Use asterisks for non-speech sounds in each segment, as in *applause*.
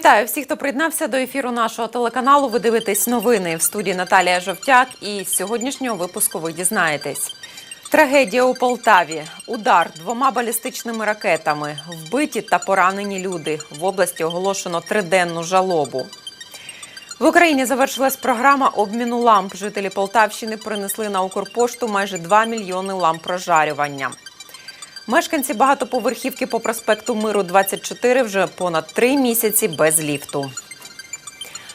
Вітаю всіх, хто приєднався до ефіру нашого телеканалу. Ви дивитесь новини в студії Наталія Жовтяк. І з сьогоднішнього випуску ви дізнаєтесь. Трагедія у Полтаві. Удар двома балістичними ракетами. Вбиті та поранені люди. В області оголошено триденну жалобу. В Україні завершилась програма обміну ламп. Жителі Полтавщини принесли на Укрпошту майже 2 мільйони ламп прожарювання. Мешканці багатоповерхівки по проспекту Миру 24 вже понад три місяці без ліфту.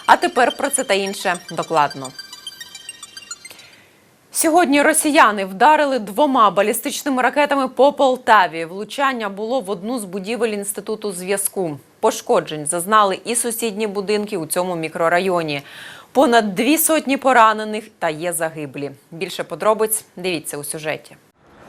А тепер про це та інше докладно. Сьогодні росіяни вдарили двома балістичними ракетами по Полтаві. Влучання було в одну з будівель інституту зв'язку. Пошкоджень зазнали і сусідні будинки у цьому мікрорайоні. Понад дві сотні поранених та є загиблі. Більше подробиць дивіться у сюжеті.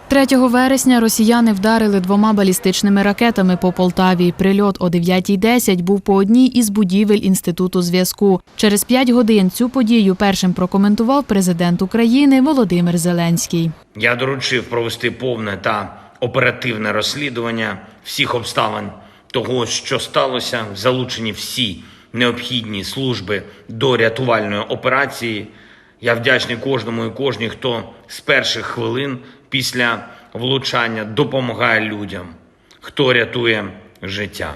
3 вересня росіяни вдарили двома балістичними ракетами по Полтаві. Прильот о 9.10 був по одній із будівель інституту зв'язку. Через 5 годин цю подію першим прокоментував президент України Володимир Зеленський. Я доручив провести повне та оперативне розслідування всіх обставин того, що сталося, залучені всі необхідні служби до рятувальної операції. Я вдячний кожному і кожній, хто з перших хвилин після влучання допомагає людям, хто рятує життя.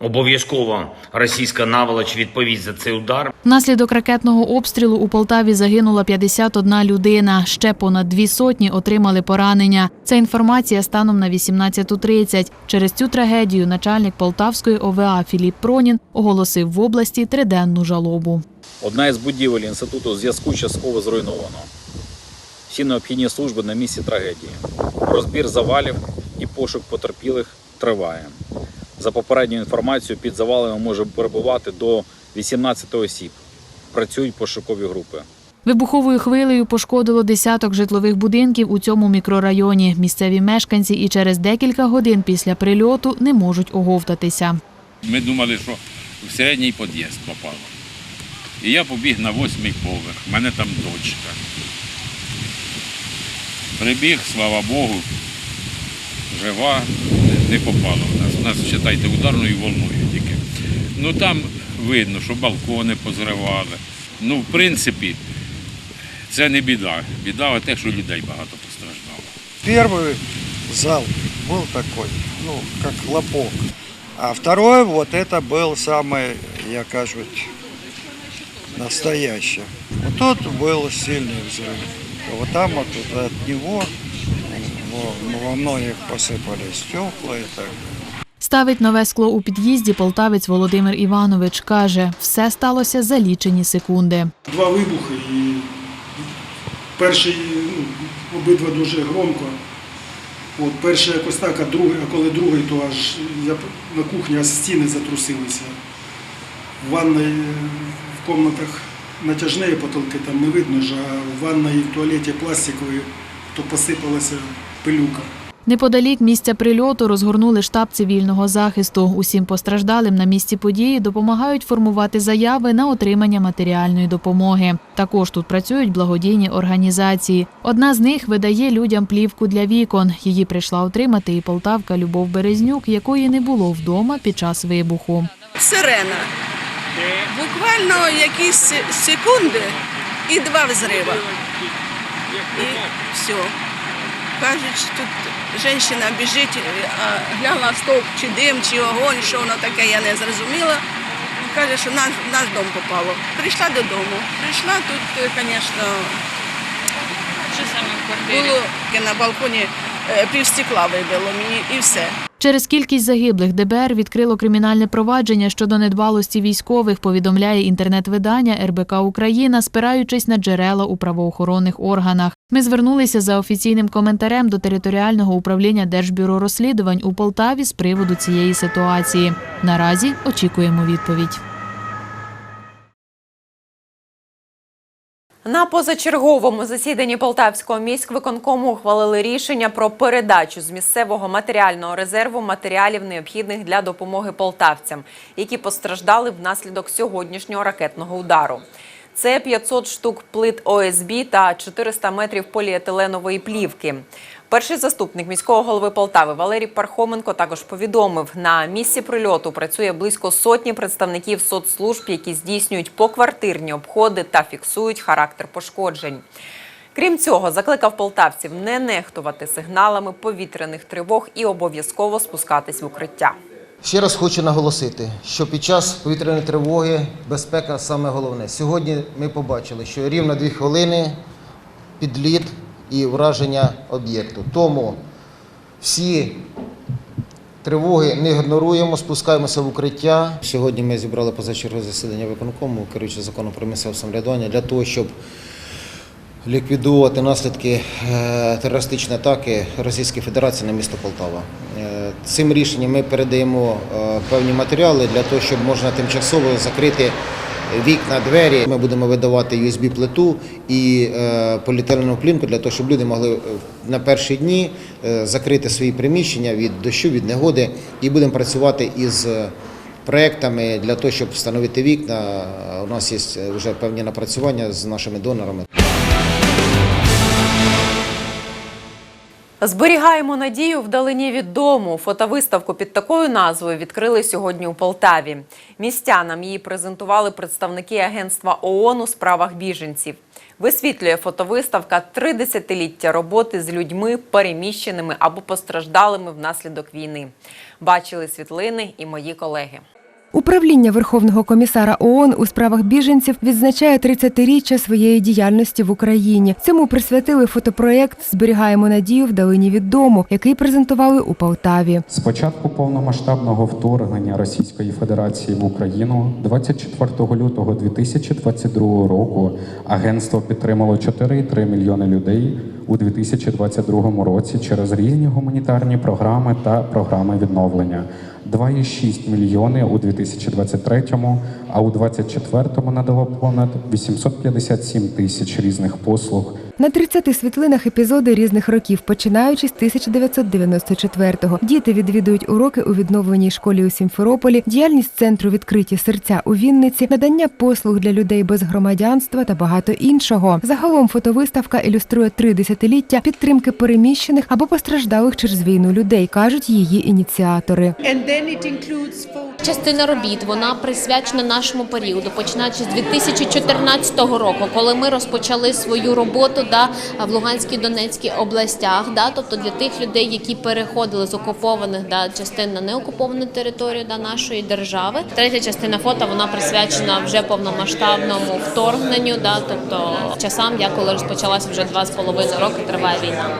Обов'язково російська наволоч відповість за цей удар. Внаслідок ракетного обстрілу у Полтаві загинула 51 людина. Ще понад дві сотні отримали поранення. Це інформація станом на 18.30. Через цю трагедію начальник Полтавської ОВА Філіп Пронін оголосив в області триденну жалобу. Одна із будівель інституту зв'язку частково зруйновано. Всі необхідні служби на місці трагедії. Розбір завалів і пошук потерпілих триває. За попередньою інформацією, під завалами може перебувати до 18 осіб. Працюють пошукові групи. Вибуховою хвилею пошкодило десяток житлових будинків у цьому мікрорайоні. Місцеві мешканці і через декілька годин після прильоту не можуть оговтатися. Ми думали, що в середній під'їзд попало. І я побіг на восьмий поверх, в мене там дочка. Прибіг, слава Богу, жива, не попало в нас. У нас, вважайте, ударною волною тільки. Ну там видно, що балкони позривали. Ну, в принципі, це не біда. Біда те, що людей багато постраждало. Первый зал был такой, ну, как хлопок. А второй вот это был самый, я кажуть, настоящий. Вот тут был сильный взрыв. Вот там вот от него во, во многих посыпались стекла и так. Ставить нове скло у під'їзді полтавець Володимир Іванович. Каже, все сталося за лічені секунди. Два вибухи і перший ну, обидва дуже громко. От, перший якось так, а другий, а коли другий, то аж я на кухні аж стіни затрусилися. В ванной, в кімнатах натяжні потолки там не видно ж, а в ванной і в туалеті пластикові, то посипалася пилюка. Неподалік місця прильоту розгорнули штаб цивільного захисту. Усім постраждалим на місці події допомагають формувати заяви на отримання матеріальної допомоги. Також тут працюють благодійні організації. Одна з них видає людям плівку для вікон. Її прийшла отримати і полтавка Любов Березнюк, якої не було вдома під час вибуху. Сирена. Буквально якісь секунди і два взрива. І все. Кажуть, що тут жінка біжить, а глянула стовп, чи дим, чи огонь, що воно таке, я не зрозуміла. Каже, що наш, наш дом попало. Прийшла додому. Прийшла тут, звісно, було на балконі е, півстекла вибило мені і все. Через кількість загиблих ДБР відкрило кримінальне провадження щодо недбалості військових, повідомляє інтернет-видання РБК Україна, спираючись на джерела у правоохоронних органах. Ми звернулися за офіційним коментарем до територіального управління Держбюро розслідувань у Полтаві з приводу цієї ситуації. Наразі очікуємо відповідь. На позачерговому засіданні Полтавського міськвиконкому ухвалили рішення про передачу з місцевого матеріального резерву матеріалів, необхідних для допомоги полтавцям, які постраждали внаслідок сьогоднішнього ракетного удару. Це 500 штук плит ОСБ та 400 метрів поліетиленової плівки. Перший заступник міського голови Полтави Валерій Пархоменко також повідомив, на місці прильоту працює близько сотні представників соцслужб, які здійснюють поквартирні обходи та фіксують характер пошкоджень. Крім цього, закликав полтавців не нехтувати сигналами повітряних тривог і обов'язково спускатись в укриття. Ще раз хочу наголосити, що під час повітряної тривоги безпека саме головне. Сьогодні ми побачили, що рівно дві хвилини підліт і враження об'єкту. Тому всі тривоги не ігноруємо, спускаємося в укриття. Сьогодні ми зібрали позачергове засідання виконкому, керуючи законом про місцеве самоврядування, для того, щоб ліквідувати наслідки е, терористичної атаки Російської Федерації на місто Полтава. Е, Цим рішенням ми передаємо е, певні матеріали для того, щоб можна тимчасово закрити вікна, двері. Ми будемо видавати USB-плиту і е, поліетиленову плінку для того, щоб люди могли е, на перші дні е, закрити свої приміщення від дощу, від негоди, і будемо працювати із проектами для того, щоб встановити вікна. У нас є вже певні напрацювання з нашими донорами. Зберігаємо надію вдалині від дому. Фотовиставку під такою назвою відкрили сьогодні у Полтаві. Містянам її презентували представники агентства ООН у справах біженців. Висвітлює фотовиставка три десятиліття роботи з людьми, переміщеними або постраждалими внаслідок війни. Бачили світлини і мої колеги. Управління Верховного комісара ООН у справах біженців відзначає 30-річчя своєї діяльності в Україні. Цьому присвятили фотопроєкт Зберігаємо надію вдалині від дому, який презентували у Полтаві. З початку повномасштабного вторгнення Російської Федерації в Україну 24 лютого 2022 року агентство підтримало 4,3 мільйони людей у 2022 році через різні гуманітарні програми та програми відновлення. 2,6 мільйони у 2023, а у 2024 надало понад 857 тисяч різних послуг На 30 світлинах епізоди різних років, починаючи з 1994-го. Діти відвідують уроки у відновленій школі у Сімферополі, діяльність центру відкриті серця у Вінниці, надання послуг для людей без громадянства та багато іншого. Загалом фотовиставка ілюструє три десятиліття підтримки переміщених або постраждалих через війну людей, кажуть її ініціатори. Частина робіт вона присвячена нашому періоду, починаючи з 2014 року, коли ми розпочали свою роботу да, в Луганській Донецькій областях. Да, тобто для тих людей, які переходили з окупованих да, частин на неокуповану територію да, нашої держави. Третя частина фото вона присвячена вже повномасштабному вторгненню, да, тобто часам, я коли розпочалася вже два з половиною роки, триває війна.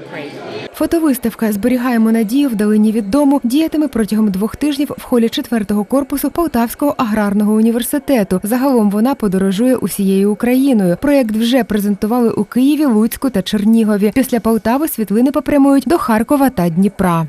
Фотовиставка Зберігаємо надію вдалині від дому діятиме протягом двох тижнів в холі четвертого корпусу Полтавського аграрного університету. Загалом вона подорожує усією Україною. Проєкт вже презентували у Києві, Луцьку та Чернігові. Після Полтави світлини попрямують до Харкова та Дніпра.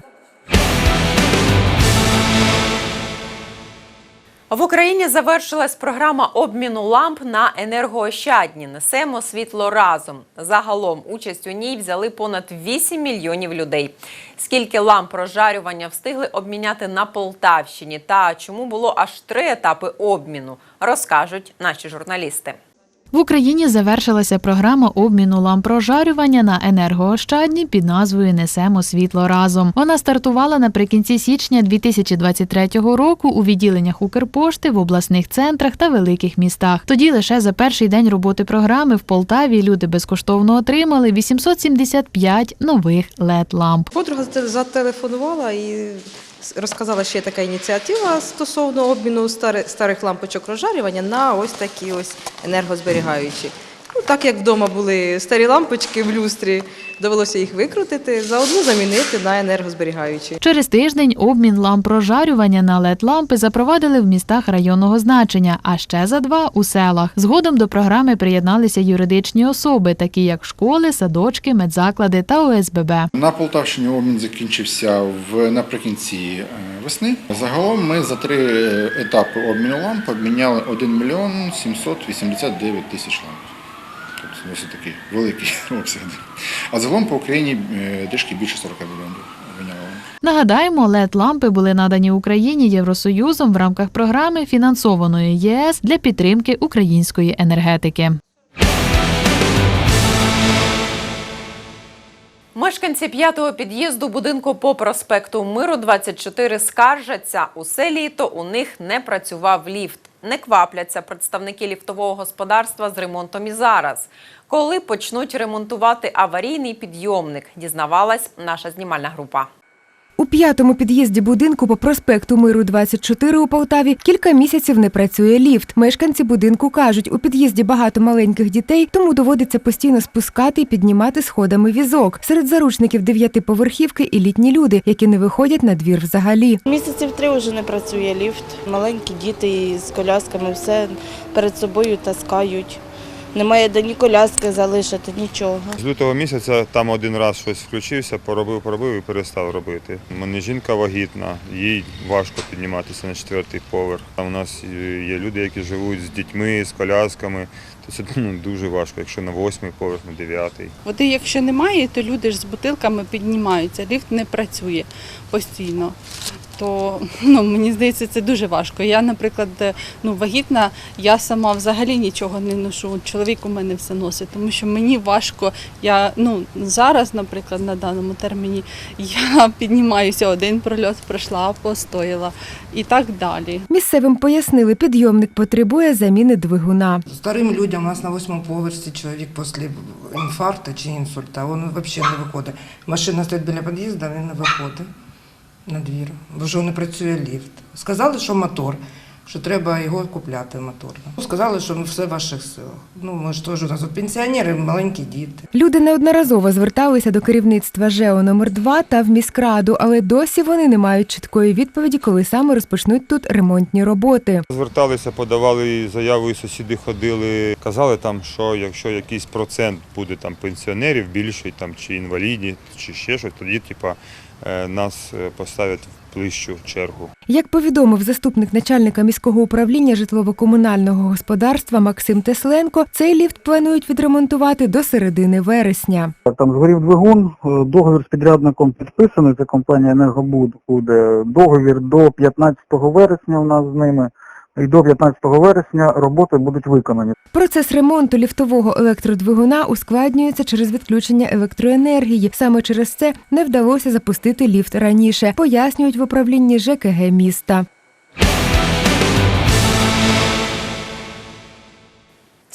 В Україні завершилась програма обміну ламп на енергоощадні. Несемо світло разом. Загалом участь у ній взяли понад 8 мільйонів людей. Скільки ламп розжарювання встигли обміняти на Полтавщині та чому було аж три етапи обміну, розкажуть наші журналісти. В Україні завершилася програма обміну ламп прожарювання на енергоощадні під назвою Несемо світло разом. Вона стартувала наприкінці січня 2023 року у відділеннях Укрпошти в обласних центрах та великих містах. Тоді лише за перший день роботи програми в Полтаві люди безкоштовно отримали 875 нових led ламп. Подруга зателефонувала і розказала, є така ініціатива стосовно обміну старих лампочок розжарювання на ось такі ось енергозберігаючі. Ну, так як вдома були старі лампочки в люстрі, довелося їх викрутити, заодно замінити на енергозберігаючі. Через тиждень обмін ламп прожарювання на led лампи запровадили в містах районного значення, а ще за два у селах. Згодом до програми приєдналися юридичні особи, такі як школи, садочки, медзаклади та ОСББ. На Полтавщині обмін закінчився в наприкінці е, весни. Загалом ми за три етапи обміну ламп обміняли 1 мільйон 789 тисяч ламп. Тобто досить такий великий *laughs* обсяг. А загалом по Україні е, трішки більше 40 мільйонів. Нагадаємо, led лампи були надані Україні Євросоюзом в рамках програми, фінансованої ЄС для підтримки української енергетики. Мешканці п'ятого під'їзду будинку по проспекту Миру 24 скаржаться. Усе літо у них не працював ліфт. Не квапляться представники ліфтового господарства з ремонтом і зараз. Коли почнуть ремонтувати аварійний підйомник, дізнавалась наша знімальна група. У п'ятому під'їзді будинку по проспекту Миру 24 у Полтаві кілька місяців не працює ліфт. Мешканці будинку кажуть, у під'їзді багато маленьких дітей, тому доводиться постійно спускати і піднімати сходами візок. Серед заручників дев'ятиповерхівки і літні люди, які не виходять на двір взагалі. Місяців три вже не працює ліфт. Маленькі діти з колясками все перед собою таскають. Немає де ні коляски залишити, нічого. З лютого місяця там один раз щось включився, поробив, поробив і перестав робити. У мене жінка вагітна, їй важко підніматися на четвертий поверх. Там у нас є люди, які живуть з дітьми, з колясками. То це ну, дуже важко, якщо на восьмий поверх, на дев'ятий. Води, якщо немає, то люди ж з бутилками піднімаються. Ліфт не працює постійно. То ну, мені здається, це дуже важко. Я, наприклад, ну, вагітна, я сама взагалі нічого не ношу. Чоловік у мене все носить, тому що мені важко. Я ну, зараз, наприклад, на даному терміні *laughs* я піднімаюся, один прольот пройшла, постояла і так далі. Місцевим пояснили, підйомник потребує заміни двигуна. Старим людям у нас на восьмому поверсі чоловік після інфаркту чи інсульта, він взагалі не виходить. Машина стоїть біля під'їзду, він не виходить на двір, бо вже не працює ліфт. Сказали, що мотор, що треба його купляти мотор. Сказали, що все в ваших силах. Ну, ми ж теж у нас пенсіонери, маленькі діти. Люди неодноразово зверталися до керівництва ЖЕО номер 2 та в міськраду, але досі вони не мають чіткої відповіді, коли саме розпочнуть тут ремонтні роботи. Зверталися, подавали заяву, і сусіди ходили. Казали там, що якщо якийсь процент буде там пенсіонерів більший, там чи інвалідні, чи ще щось, тоді типа е, нас е, поставлять в ближчу чергу. Як повідомив заступник начальника міського управління житлово-комунального господарства Максим Тесленко, цей ліфт планують відремонтувати до середини вересня. Там згорів двигун, е, договір з підрядником підписаний, це компанія «Енергобуд» буде. Договір до 15 вересня у нас з ними. І до 15 вересня роботи будуть виконані. Процес ремонту ліфтового електродвигуна ускладнюється через відключення електроенергії. Саме через це не вдалося запустити ліфт раніше, пояснюють в управлінні ЖКГ міста.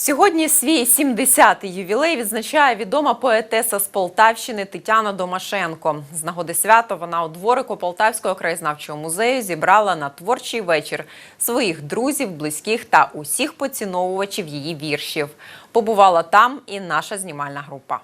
Сьогодні свій 70-й ювілей відзначає відома поетеса з Полтавщини Тетяна Домашенко. З нагоди свята вона у дворику Полтавського краєзнавчого музею зібрала на творчий вечір своїх друзів, близьких та усіх поціновувачів її віршів. Побувала там і наша знімальна група.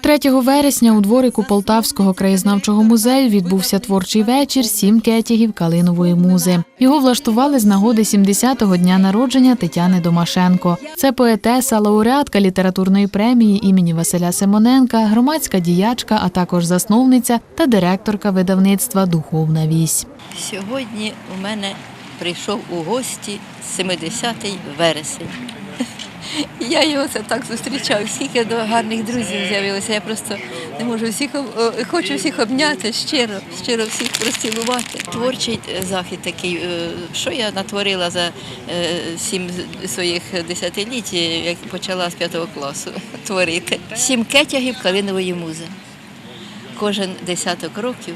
3 вересня у дворику Полтавського краєзнавчого музею відбувся творчий вечір «Сім кетягів Калинової музи. Його влаштували з нагоди 70-го дня народження Тетяни Домашенко. Це поетеса, лауреатка літературної премії імені Василя Симоненка, громадська діячка, а також засновниця та директорка видавництва Духовна вісь. Сьогодні у мене прийшов у гості 70-й вересень. Я його це так зустрічав. Скільки до гарних друзів з'явилося. Я просто не можу всіх хочу всіх обняти щиро, щиро всіх розцілувати. Творчий е, захід такий, е, що я натворила за е, сім своїх десятиліть, як почала з п'ятого класу творити. Сім кетягів калинової музи. Кожен десяток років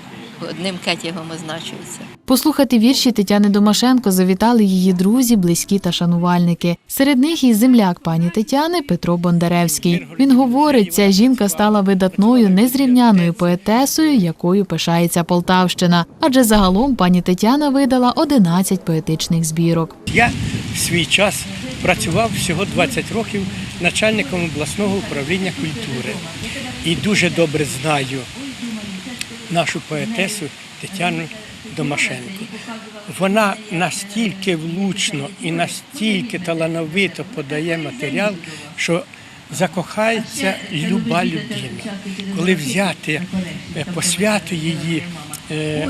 одним кетягом означується. Послухати вірші Тетяни Домашенко завітали її друзі, близькі та шанувальники. Серед них і земляк пані Тетяни Петро Бондаревський. Він говорить, ця жінка стала видатною незрівняною поетесою, якою пишається Полтавщина. Адже загалом пані Тетяна видала 11 поетичних збірок. Я в свій час працював всього 20 років начальником обласного управління культури і дуже добре знаю нашу поетесу Тетяну Домашенко. Вона настільки влучно і настільки талановито подає матеріал, що закохається люба людина. Коли взяти е, по святу її е,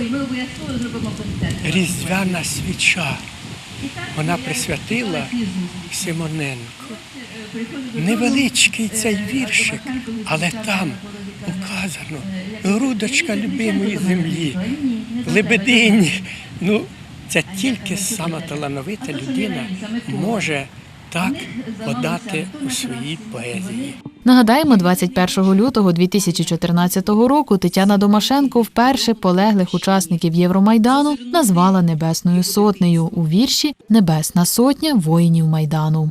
різдвяна свіча, вона присвятила Симоненко. Невеличкий цей віршик, але там указано грудочка любимої землі, лебедині. Ну, це тільки сама талановита людина може так подати у своїй поезії. Нагадаємо, 21 лютого 2014 року Тетяна Домашенко вперше полеглих учасників Євромайдану назвала Небесною сотнею у вірші Небесна сотня воїнів Майдану.